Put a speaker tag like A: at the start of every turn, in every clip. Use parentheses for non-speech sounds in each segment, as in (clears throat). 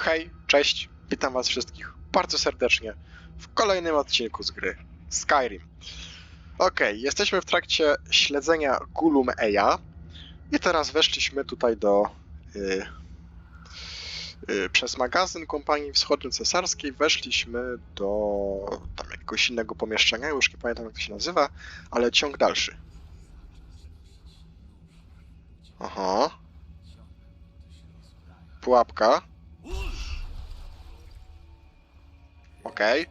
A: Hej, cześć, witam was wszystkich bardzo serdecznie w kolejnym odcinku z gry Skyrim. Okej, jesteśmy w trakcie śledzenia Gulum Eja i teraz weszliśmy tutaj do... Y, y, przez magazyn kompanii wschodnio-cesarskiej weszliśmy do tam jakiegoś innego pomieszczenia, już nie pamiętam jak to się nazywa, ale ciąg dalszy. Aha. Pułapka. Okej.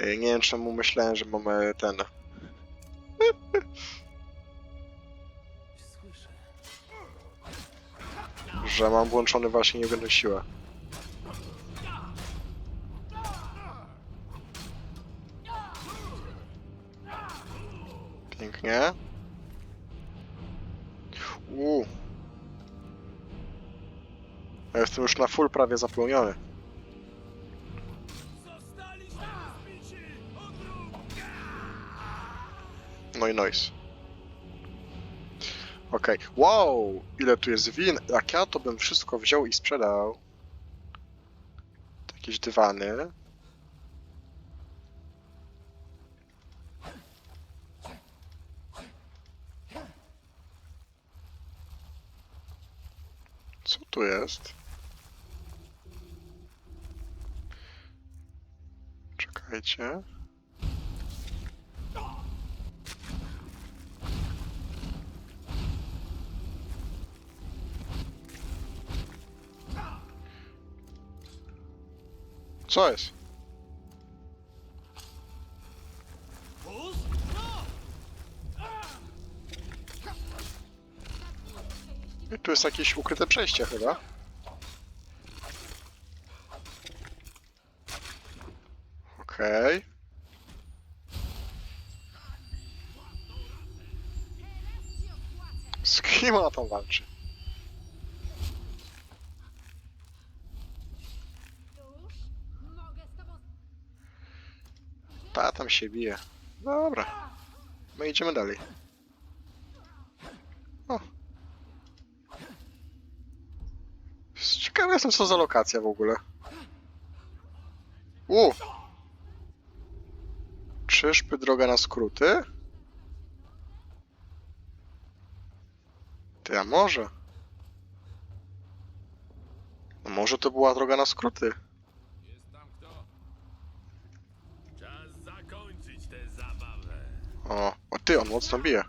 A: Y, Nie wiem czemu myślałem, że mamy ten. (laughs) że mam włączony właśnie niewielką siłę. Pięknie. Uuu. Ja jestem już na full prawie zapełniony. No i noise. Okej. Wow! Ile tu jest win? Jak ja to bym wszystko wziął i sprzedał. Jakieś dywany. Co tu jest? Czekajcie. Co jest? I tu jest jakieś ukryte przejście chyba. Okej. Z kim ona tam walczy?
B: Już? Mogę z tobą...
A: Ta się bije. Dobra. My idziemy dalej. O. Ciekawy jestem co za lokacja w ogóle. U. Czyżby droga na skróty? Ty, a może? No może to była droga na skróty.
C: Jest tam kto? Czas zakończyć tę zabawę.
A: O, o ty, on mocno bije.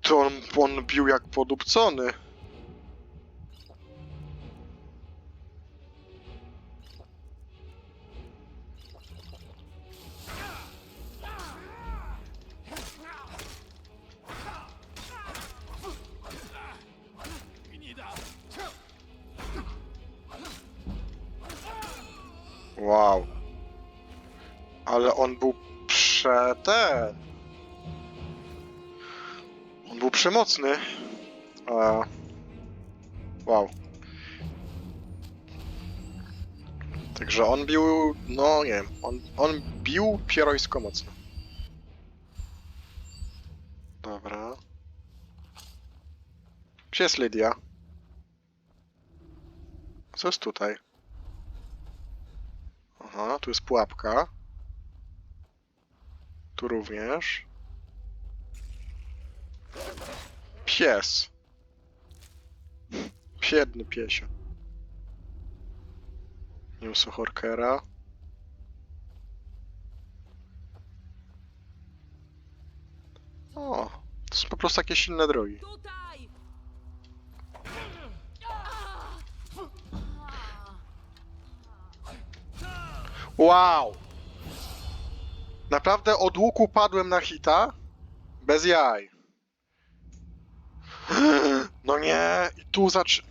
A: To on, on bił jak podupcony. Przemocny. A... Wow. Także on bił... no nie wiem. On, on bił pierońsko mocno. Dobra. Gdzie jest Lydia? Co jest tutaj? Aha, tu jest pułapka. Tu również. Pies. Biedny piesio. Newsu Horkera. O, to są po prostu jakieś inne drogi. Wow! Naprawdę od łuku padłem na hita? Bez jaj. (gasps) No nie, i tu zacz...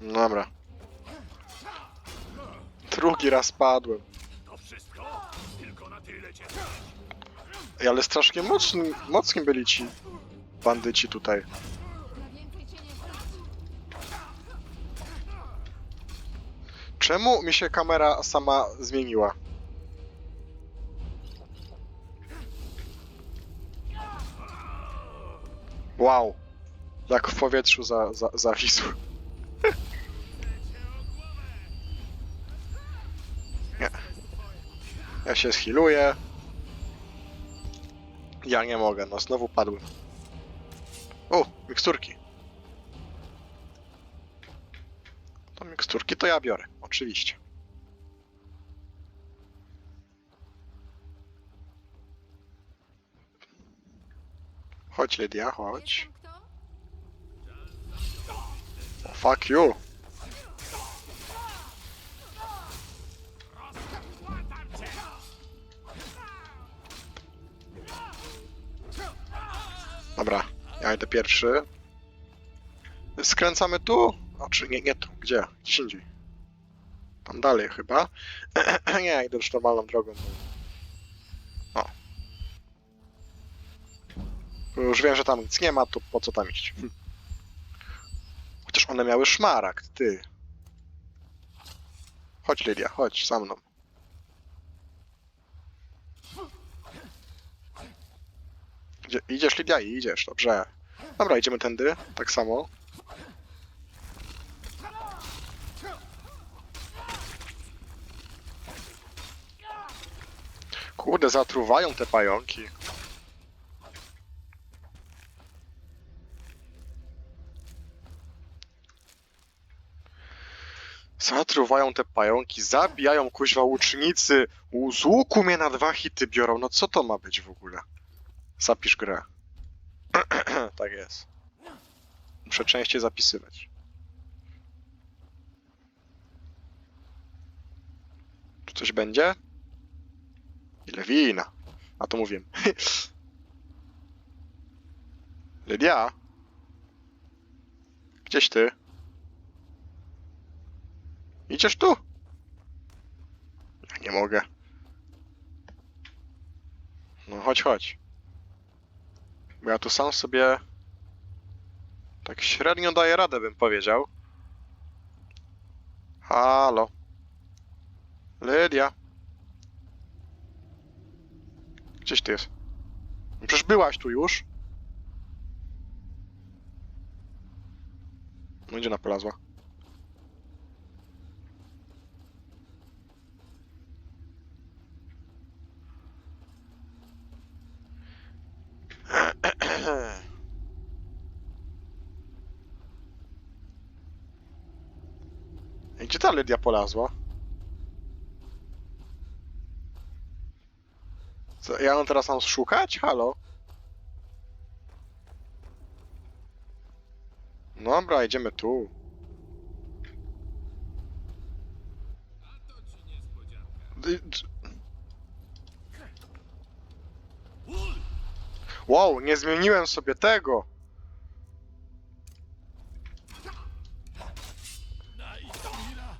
A: Dobra. Drugi raz padłem.
C: To wszystko? Tylko na tyle
A: Ej, ale strasznie mocni, mocni byli ci bandyci tutaj. Czemu mi się kamera sama zmieniła? Wow. Jak w powietrzu za, za, zawisł. Nie. Ja się schiluję. Ja nie mogę, no znowu padłem. O, miksturki. To miksturki to ja biorę, oczywiście. Chodź Lydia, chodź. Oh, fuck you. Dobra, ja idę pierwszy. Skręcamy tu? A czy nie, nie tu. Gdzie? Gdzieś indziej. Tam dalej chyba. (clears throat) nie, idę już normalną drogą. Już wiem, że tam nic nie ma, to po co tam iść? Hm. Chociaż one miały szmaragd, ty. Chodź Lydia, chodź za mną. Idzie, idziesz Lydia? Idziesz, dobrze. Dobra, idziemy tędy, tak samo. Kurde, zatruwają te pająki. Zatruwają te pająki, zabijają kuźwa łucznicy, z łuku mnie na dwa hity biorą, no co to ma być w ogóle? Zapisz grę. (clears throat) tak jest. Muszę częściej zapisywać. Tu coś będzie? Ile wina? A to mówię. (laughs) Lydia? Gdzieś ty? Idziesz tu? Ja nie mogę. No chodź, chodź. Bo ja tu sam sobie tak średnio daję radę, bym powiedział. Halo. Lydia. Gdzieś ty jest? No Przecież byłaś tu już. No gdzie napolazła? (clears throat) I Gdzie ta Lydia polazła? Co, ja ją teraz mam szukać? Halo? Dobra, idziemy tu.
C: A to ci niespodzianka.
A: D- d-
C: Ul!
A: Wow, nie zmieniłem sobie tego.
C: Daj chwila!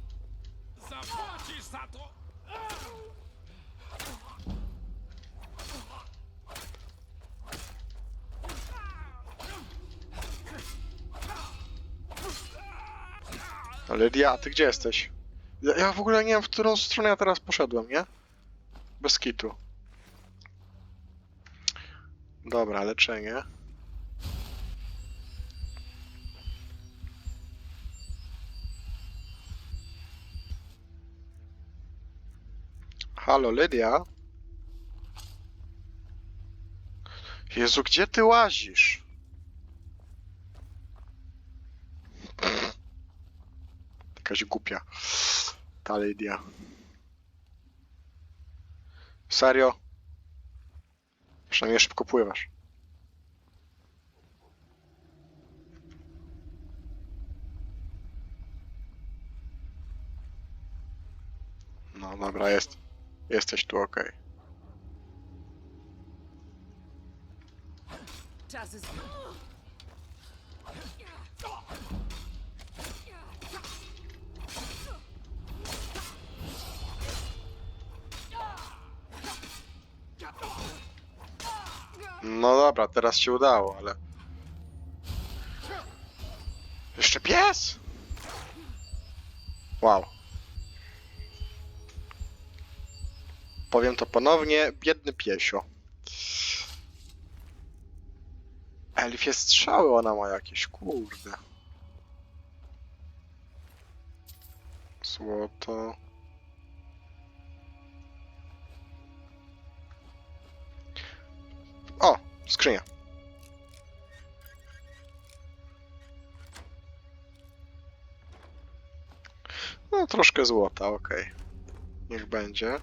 C: Zapłacisz za to!
A: Lydia, a ty gdzie jesteś? Ja, ja w ogóle nie wiem, w którą stronę ja teraz poszedłem, nie? Bez kitu. Dobra, leczenie. Halo, Lydia? Jezu, gdzie ty łazisz? Jakaś głupia. Ta Lydia. Serio? Przynajmniej szybko pływasz. No dobra, jest. Jesteś tu ok.
D: Czas.
A: No dobra, teraz się udało, ale... Jeszcze pies? Wow. Powiem to ponownie, biedny piesio. elfie strzały ona ma jakieś, kurde. Złoto. Skrzynia. No, troszkę złota, okej. Niech będzie.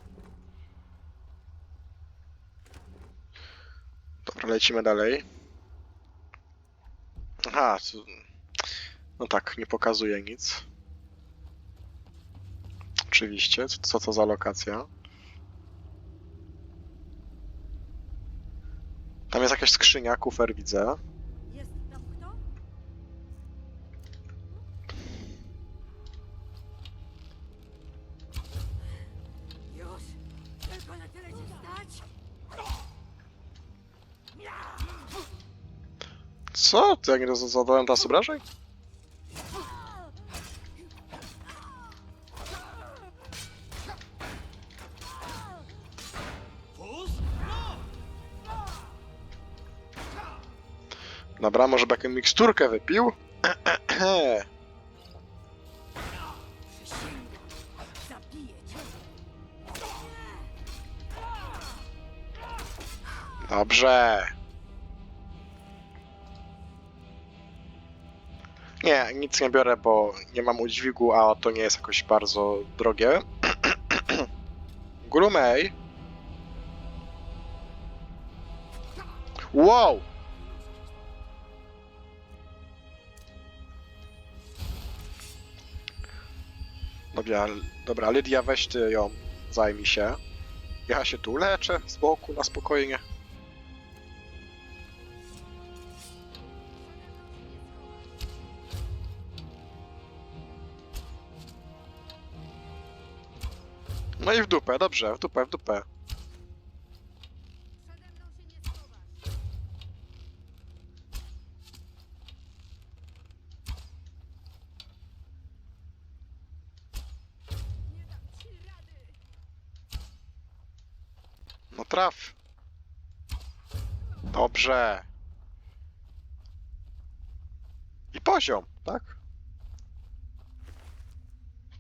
A: Dobra, lecimy dalej. Aha, no tak, nie pokazuje nic. Oczywiście, co to za lokacja? Tam jest jakaś skrzynia, kufer widzę.
D: Jest tam kto? Już! Tylko na tyle ci stać?
A: Co? To ja nie zadałem teraz obrażeń? Dobra, może by jakąś miksturkę wypił? Dobrze. Nie, nic nie biorę, bo nie mam udźwigu, a to nie jest jakoś bardzo drogie. Grumej. Wow! Dobra, Lydia, weź ty ją, zajmij się. Ja się tu leczę z boku na spokojnie. No i w dupę, dobrze, w dupę, w dupę. Traf. Dobrze. I poziom, tak?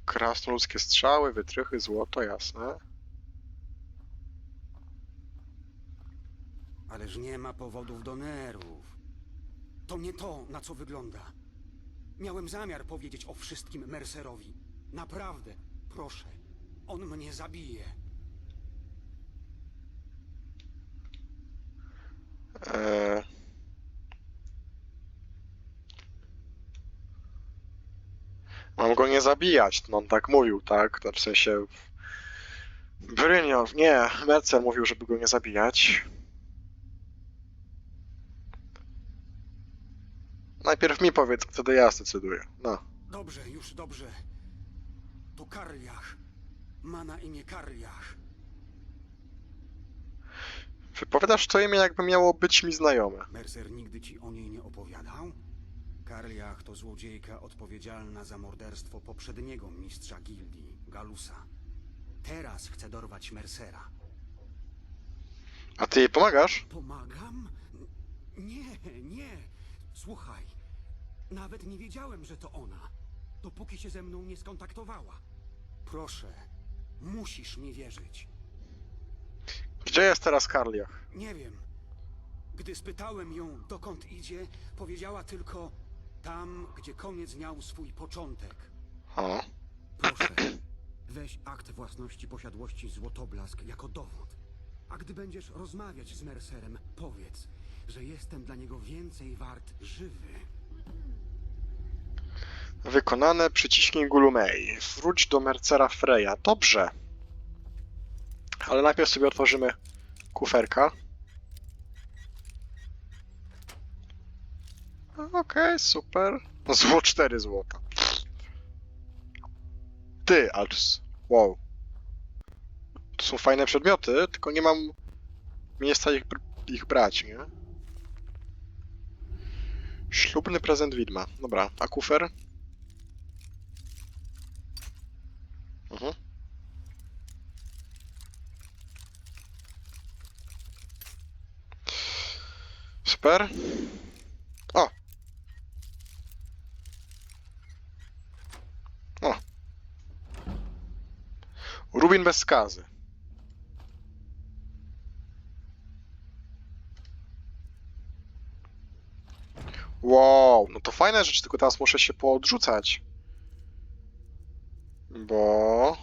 A: Krasnoludzkie strzały, wytrychy, złoto, jasne.
E: Ależ nie ma powodów do nerwów. To nie to, na co wygląda. Miałem zamiar powiedzieć o wszystkim Mercerowi. Naprawdę, proszę. On mnie zabije.
A: Eee... Mam go nie zabijać, no on tak mówił, tak? W sensie... Bryniow, nie, Mercer mówił, żeby go nie zabijać. Najpierw mi powiedz, wtedy ja zdecyduję. No.
E: Dobrze, już dobrze. To Karliach. Ma na imię Karliach.
A: Wypowiadasz to imię, jakby miało być mi znajome.
E: Mercer nigdy ci o niej nie opowiadał? Karliach to złodziejka odpowiedzialna za morderstwo poprzedniego mistrza gildii, Galusa. Teraz chce dorwać Mercera.
A: A ty jej pomagasz?
E: Pomagam? Nie, nie. Słuchaj, nawet nie wiedziałem, że to ona, dopóki się ze mną nie skontaktowała. Proszę, musisz mi wierzyć.
A: Gdzie jest teraz Karliach?
E: Nie wiem. Gdy spytałem ją, dokąd idzie, powiedziała tylko tam, gdzie koniec miał swój początek.
A: O,
E: Proszę, weź akt własności posiadłości Złotoblask jako dowód. A gdy będziesz rozmawiać z Mercerem, powiedz, że jestem dla niego więcej wart żywy.
A: wykonane, przyciśnij Gulumei. Wróć do Mercera Freya. Dobrze. Ale najpierw sobie otworzymy kuferka. Okej, super. Zło 4 złota. Ty, jest... Wow. To są fajne przedmioty, tylko nie mam miejsca ich, ich brać, nie? Ślubny prezent widma. Dobra, a kufer? Mhm. Super. O! O! Rubin bez skazy. Wow, no to fajne rzeczy, tylko teraz muszę się poodrzucać. Bo...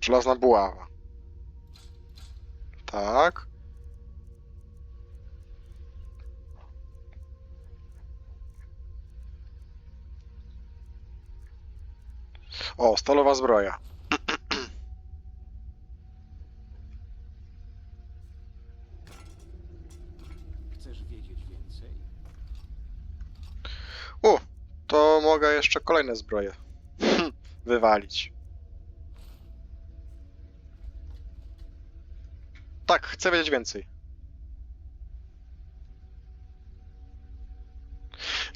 A: Żelazna buława. Tak. O, stalowa zbroja.
E: Chcesz wiedzieć więcej?
A: U, to mogę jeszcze kolejne zbroje (laughs) wywalić. Tak, chcę wiedzieć więcej.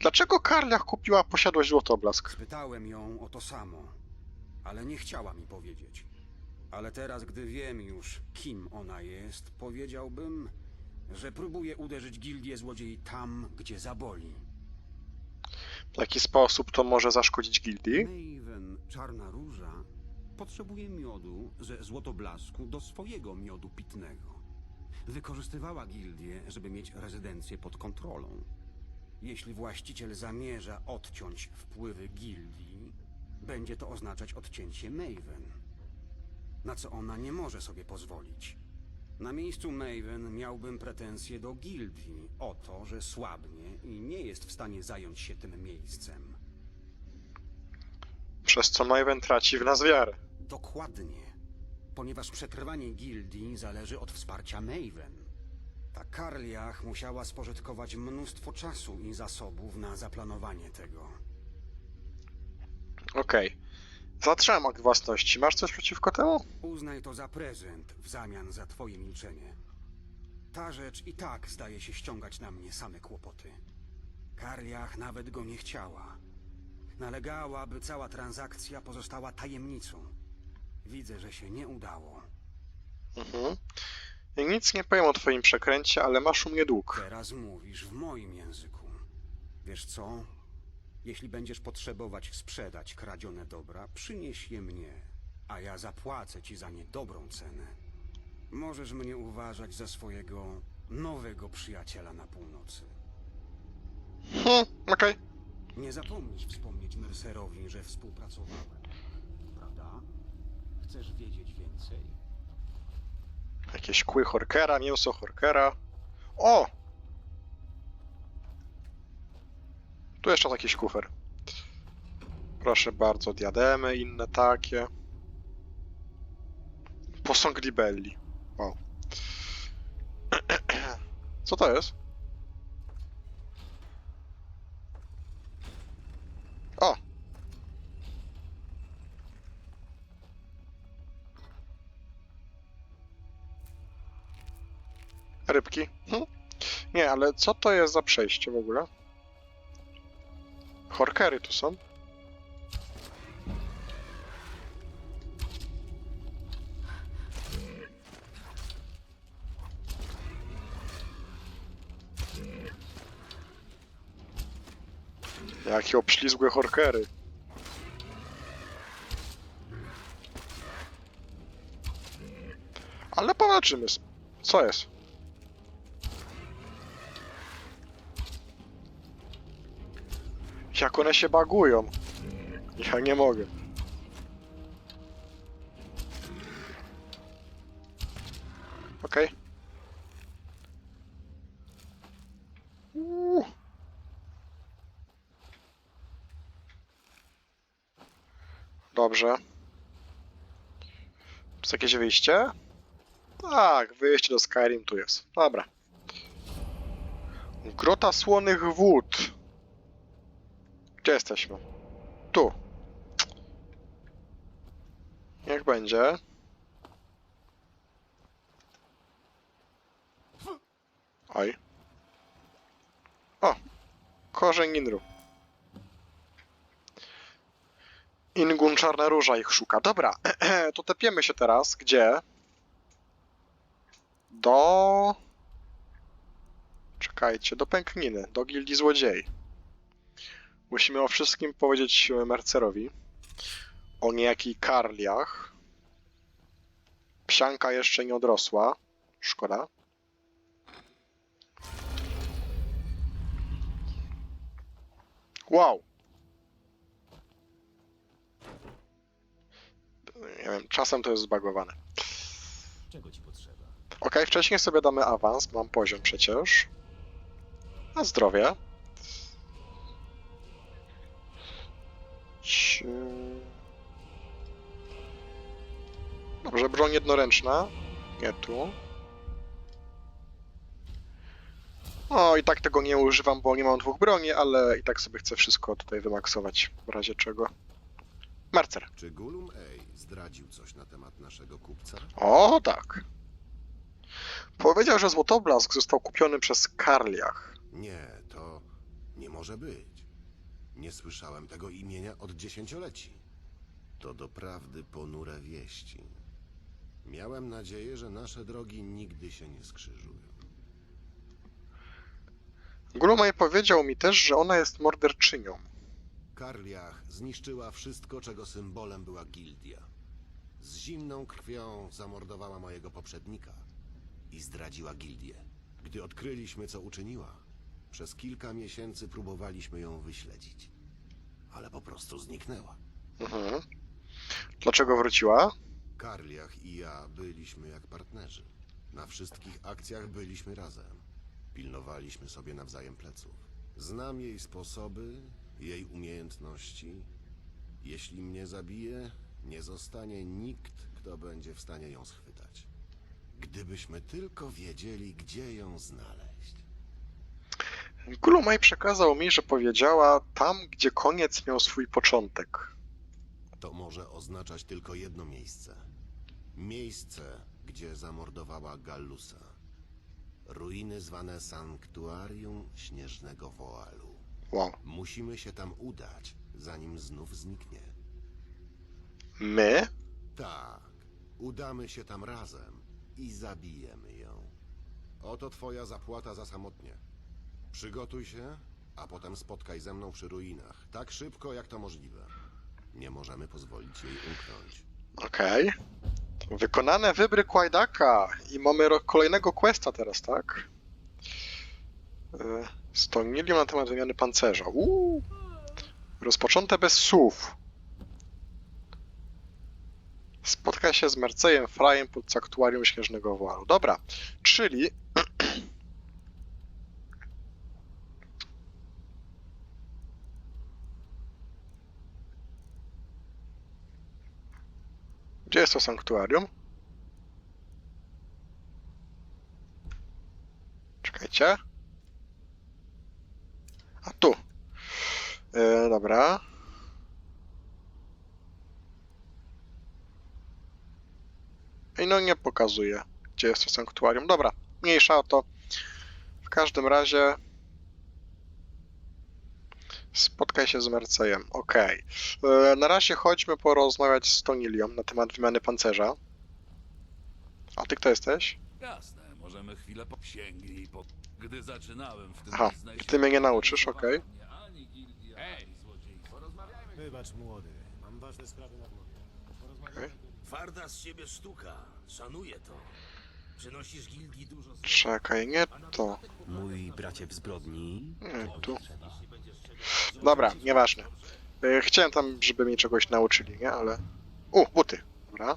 A: Dlaczego Karliach kupiła posiadłość Złotoblask?
E: Spytałem ją o to samo, ale nie chciała mi powiedzieć. Ale teraz, gdy wiem już, kim ona jest, powiedziałbym, że próbuje uderzyć gildię złodziei tam, gdzie zaboli.
A: W jaki sposób to może zaszkodzić gildii?
E: Maven, czarna róża, potrzebuje miodu ze złotoblasku do swojego miodu pitnego. Wykorzystywała gildię, żeby mieć rezydencję pod kontrolą. Jeśli właściciel zamierza odciąć wpływy gildii, będzie to oznaczać odcięcie Maven. Na co ona nie może sobie pozwolić. Na miejscu Maven miałbym pretensje do gildii o to, że słabnie i nie jest w stanie zająć się tym miejscem.
A: Przez co Maven traci w nas wiarę.
E: Dokładnie. Ponieważ przetrwanie gildii zależy od wsparcia Maven. Ta Karliach musiała spożytkować mnóstwo czasu i zasobów na zaplanowanie tego.
A: Okej. Zatrzymam akt własności. Masz coś przeciwko temu?
E: Uznaj to za prezent w zamian za twoje milczenie. Ta rzecz i tak zdaje się ściągać na mnie same kłopoty. Karliach nawet go nie chciała. Nalegała, by cała transakcja pozostała tajemnicą. Widzę, że się nie udało.
A: Mhm. Ja nic nie powiem o twoim przekręcie, ale masz u mnie dług.
E: Teraz mówisz w moim języku. Wiesz co? Jeśli będziesz potrzebować sprzedać kradzione dobra, przynieś je mnie, a ja zapłacę ci za nie dobrą cenę. Możesz mnie uważać za swojego nowego przyjaciela na północy.
A: Hmm, okej.
E: Nie zapomnisz wspomnieć Mercerowi, że współpracowałem. Prawda? Chcesz wiedzieć więcej?
A: Jakieś kły Horkera, mięso Horkera. O! Tu jeszcze jakiś kufer. Proszę bardzo, diademy, inne takie. Posąg Libelli. Wow. (clears throat) Co to jest? O! Rybki. Hm? Nie, ale co to jest za przejście w ogóle? Horkery tu są. Jakie obślizgłe horkery. Ale powalczymy. Co jest? Jak one się bagują. Ja nie mogę. Okej. Uuu. Dobrze. Jest jakieś wyjście? Tak, wyjście do Skyrim tu jest. Dobra. Grota Słonych Wód. Gdzie jesteśmy? Tu. Niech będzie. Oj. O! Korzeń Inru. Ingun Czarna Róża ich szuka. Dobra, (clears throat) to tepiemy się teraz. Gdzie? Do... Czekajcie, do Pękniny, do Gildii Złodziei. Musimy o wszystkim powiedzieć Mercerowi. o niejakiej Karliach. Psianka jeszcze nie odrosła. Szkoda. Wow. Nie wiem, czasem to jest zbagowane.
B: Czego ci potrzeba?
A: Ok, wcześniej sobie damy awans, mam poziom przecież. Na zdrowie. Dobrze, broń jednoręczna. Nie tu. No i tak tego nie używam, bo nie mam dwóch broni, ale i tak sobie chcę wszystko tutaj wymaksować, w razie czego. Mercer.
F: Czy Gulum Ej zdradził coś na temat naszego kupca?
A: O, tak. Powiedział, że Złotoblask został kupiony przez Karliach.
F: Nie, to nie może być. Nie słyszałem tego imienia od dziesięcioleci. To doprawdy ponure wieści. Miałem nadzieję, że nasze drogi nigdy się nie skrzyżują.
A: Grumaj powiedział mi też, że ona jest morderczynią.
F: Karliach zniszczyła wszystko, czego symbolem była gildia. Z zimną krwią zamordowała mojego poprzednika i zdradziła gildię. Gdy odkryliśmy, co uczyniła, przez kilka miesięcy próbowaliśmy ją wyśledzić. Ale po prostu zniknęła.
A: Mhm. Dlaczego wróciła?
F: Karliach i ja byliśmy jak partnerzy. Na wszystkich akcjach byliśmy razem. Pilnowaliśmy sobie nawzajem pleców. Znam jej sposoby, jej umiejętności. Jeśli mnie zabije, nie zostanie nikt, kto będzie w stanie ją schwytać. Gdybyśmy tylko wiedzieli, gdzie ją znaleźć.
A: Gulumaj przekazał mi, że powiedziała tam, gdzie koniec miał swój początek.
F: To może oznaczać tylko jedno miejsce. Miejsce, gdzie zamordowała Gallusa. Ruiny zwane Sanktuarium Śnieżnego Woalu.
A: Wow.
F: Musimy się tam udać, zanim znów zniknie.
A: My?
F: Tak, udamy się tam razem i zabijemy ją. Oto twoja zapłata za samotnie. Przygotuj się, a potem spotkaj ze mną przy ruinach, tak szybko jak to możliwe. Nie możemy pozwolić jej umknąć.
A: Okej. Wykonane wybry Kłajdaka i mamy kolejnego questa teraz, tak? E, Stonilium na temat wymiany pancerza. Uuu. Rozpoczęte bez słów. Spotka się z Mercejem Frajem pod saktuarium Śnieżnego Woalu. Dobra, czyli... Gdzie jest to sanktuarium? Czekajcie. A tu. E, dobra. I no nie pokazuje, gdzie jest to sanktuarium. Dobra, mniejsza o to. W każdym razie spotkaj się z Mercejem. Okej. E, Na razie chodźmy porozmawiać z Tonilią na temat wymiany pancerza. A ty kto jesteś?
C: Jasne, możemy chwilę po... Sięgnij po... Gdy zaczynałem w tym
A: Aha,
C: biznesie,
A: ty mnie nie nauczysz,
C: nie
A: okej.
C: ani gildia, ani złodziejstwo. Porozmawiajmy.
B: Wybacz młody, mam ważne sprawy na głowie. Porozmawiamy.
G: Twarda z ciebie sztuka. Szanuję to. Przynosisz gildii dużo.
A: Czekaj, nie to.
B: Mój bracie w zbrodni.
A: Nie, tu. Dobra, nieważne. E, Chciałem tam, żeby mnie czegoś nauczyli, nie? Ale... U, buty. Dobra.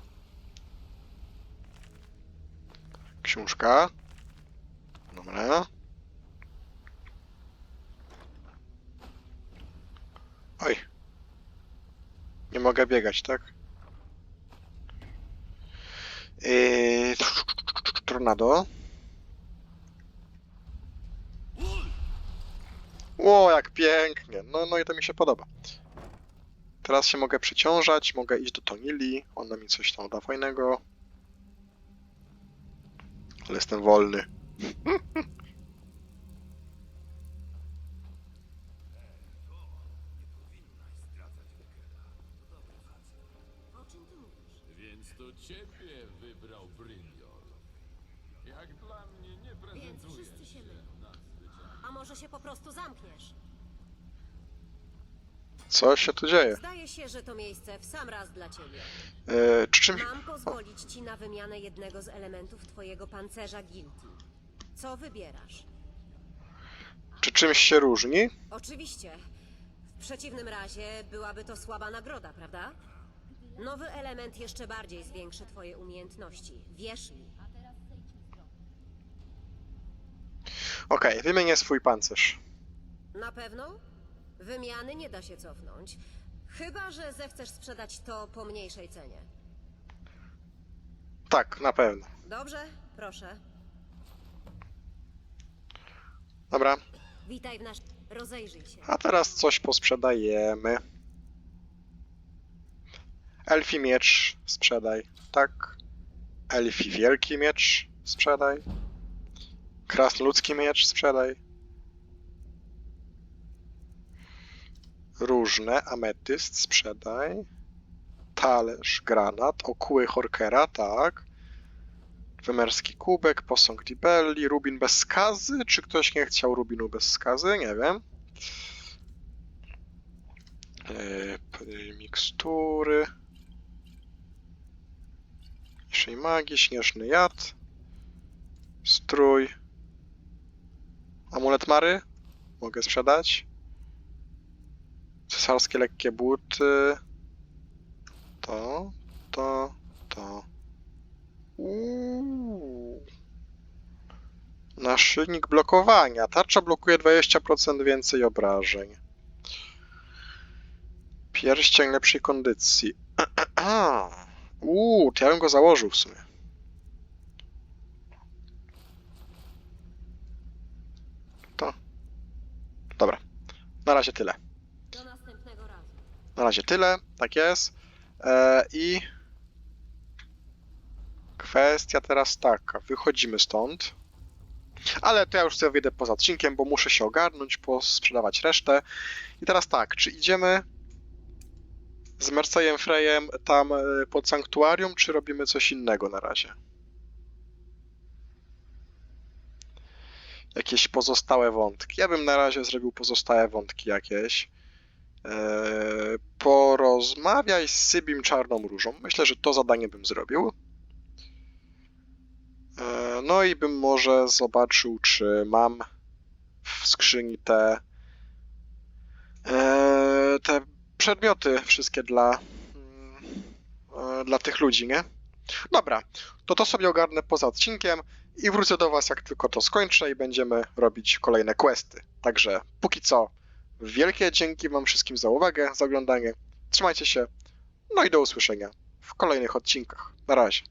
A: Książka. Dobra. Oj. Nie mogę biegać, tak? Yy... Tornado. Ło, jak pięknie. No, no i to mi się podoba. Teraz się mogę przyciążać, mogę iść do Tonili. Ona mi coś tam da fajnego. Ale jestem wolny. (laughs)
C: Więc to ciebie wybrał Brynjol. Jak dla mnie nie
H: Więc
C: prezentuje
H: wszyscy się
C: się
H: mylą.
C: nadzwyczajnie.
H: A może się po prostu zamkniesz?
A: Co się tu dzieje?
H: Zdaje się, że to miejsce w sam raz dla ciebie.
A: Yy, czy czymś...
H: Mam pozwolić ci na wymianę jednego z elementów twojego pancerza Guilty. Co wybierasz?
A: Czy czymś się różni?
H: Oczywiście. W przeciwnym razie byłaby to słaba nagroda, prawda? Nowy element jeszcze bardziej zwiększy twoje umiejętności. Wierz mi.
A: Okej, wymienię swój pancerz.
H: Na pewno? Wymiany nie da się cofnąć. Chyba, że zechcesz sprzedać to po mniejszej cenie.
A: Tak, na pewno.
H: Dobrze? Proszę.
A: Dobra,
H: Witaj w nasz... Rozejrzyj się.
A: a teraz coś posprzedajemy. Elfi miecz sprzedaj, tak. Elfi wielki miecz sprzedaj. Krasnoludzki miecz sprzedaj. Różne, ametyst sprzedaj. Talerz, granat, okuły Horkera, tak. Wymerski kubek, posąg Libelli, rubin bez skazy. Czy ktoś nie chciał rubinu bez skazy? Nie wiem. Yy, mikstury. Magii, śnieżny jad. Strój. Amulet Mary? Mogę sprzedać. Cesarskie lekkie buty. To, to, to. Uuu. Naszyjnik blokowania. Tarcza blokuje 20% więcej obrażeń. Pierścień lepszej kondycji. (clears throat) Uuu, to ja bym go założył w sumie. Dobra. Na razie tyle.
H: Do następnego razu.
A: Na razie tyle, tak jest. E, I kwestia teraz taka, wychodzimy stąd. Ale to ja już sobie wyjdę poza odcinkiem, bo muszę się ogarnąć, posprzedawać resztę. I teraz tak, czy idziemy z Mercejem Frejem tam e, pod sanktuarium, czy robimy coś innego na razie? Jakieś pozostałe wątki. Ja bym na razie zrobił pozostałe wątki jakieś. Eee, porozmawiaj z Sybim Czarną Różą. Myślę, że to zadanie bym zrobił. Eee, no i bym może zobaczył, czy mam w skrzyni te, eee, te przedmioty wszystkie dla, mm, e, dla tych ludzi, nie? Dobra, to to sobie ogarnę poza odcinkiem i wrócę do Was, jak tylko to skończę i będziemy robić kolejne questy. Także póki co Wielkie dzięki Wam wszystkim za uwagę, za oglądanie. Trzymajcie się, no i do usłyszenia w kolejnych odcinkach. Na razie.